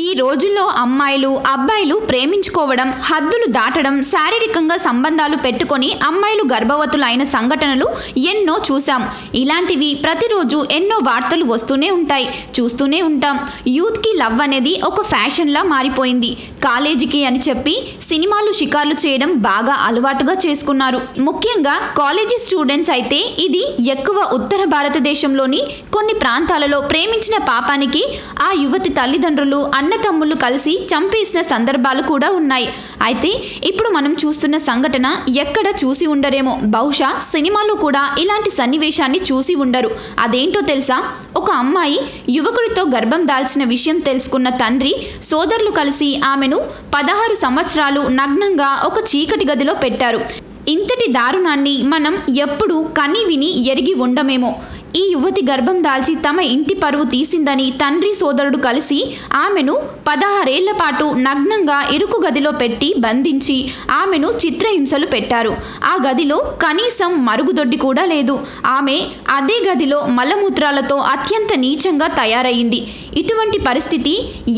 ఈ రోజుల్లో అమ్మాయిలు అబ్బాయిలు ప్రేమించుకోవడం హద్దులు దాటడం శారీరకంగా సంబంధాలు పెట్టుకొని అమ్మాయిలు గర్భవతులు అయిన సంఘటనలు ఎన్నో చూసాం ఇలాంటివి ప్రతిరోజు ఎన్నో వార్తలు వస్తూనే ఉంటాయి చూస్తూనే ఉంటాం. యూత్కి లవ్ అనేది ఒక ఫ్యాషన్లా మారిపోయింది. కాలేజీకి అని చెప్పి సినిమాలు షికార్లు చేయడం బాగా అలవాటుగా చేసుకున్నారు. ముఖ్యంగా కాలేజీ స్టూడెంట్స్ అయితే ఇది ఎక్కువ ఉత్తర భారతదేశంలోని కొన్ని ప్రాంతాలలో ప్రేమించిన పాపానికి ఆ యువతి తల్లిదండ్రులు అన్నతమ్ముళ్ళు కలిసి చంపేసిన సందర్భాలు కూడా ఉన్నాయి. అయితే ఇప్పుడు మనం చూస్తున్న సంఘటన ఎక్కడ చూసి ఉండరేమో. బహుశా సినిమాలో కూడా ఇలాంటి సన్నివేశాన్ని చూసి ఉండరు. అదేంటో తెలుసా? ఒక అమ్మాయి యువకుడితో గర్భం దాల్చిన విషయం తెలుసుకున్న తండ్రి సోదరులు కలిసి ఆమెను పదహారు సంవత్సరాలు నగ్నంగా ఒక చీకటి గదిలో పెట్టారు. ఇంతటి దారుణాన్ని మనం ఎప్పుడూ కని విని ఎరిగి ఉండమేమో. ఈ యువతి గర్భం దాల్చి తమ ఇంటి పరువు తీసిందని తండ్రి సోదరుడు కలిసి ఆమెను పదహారేళ్ళ పాటు నగ్నంగా ఇరుకు గదిలో పెట్టి బంధించి ఆమెను చిత్రహింసలు పెట్టారు. ఆ గదిలో కనీసం మరుగుదొడ్డి కూడా లేదు. ఆమె అదే గదిలో మలమూత్రాలతో అత్యంత నీచంగా తయారయ్యింది. ఇటువంటి పరిస్థితి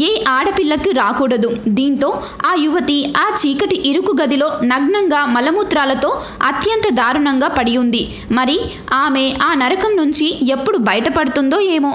ఏ ఆడపిల్లకి రాకూడదు. దీంతో ఆ యువతి ఆ చీకటి ఇరుకు గదిలో నగ్నంగా మలమూత్రాలతో అత్యంత దారుణంగా పడి ఉంది. మరి ఆమె ఆ నరకం నుంచి ఎప్పుడు బయటపడుతుందో ఏమో.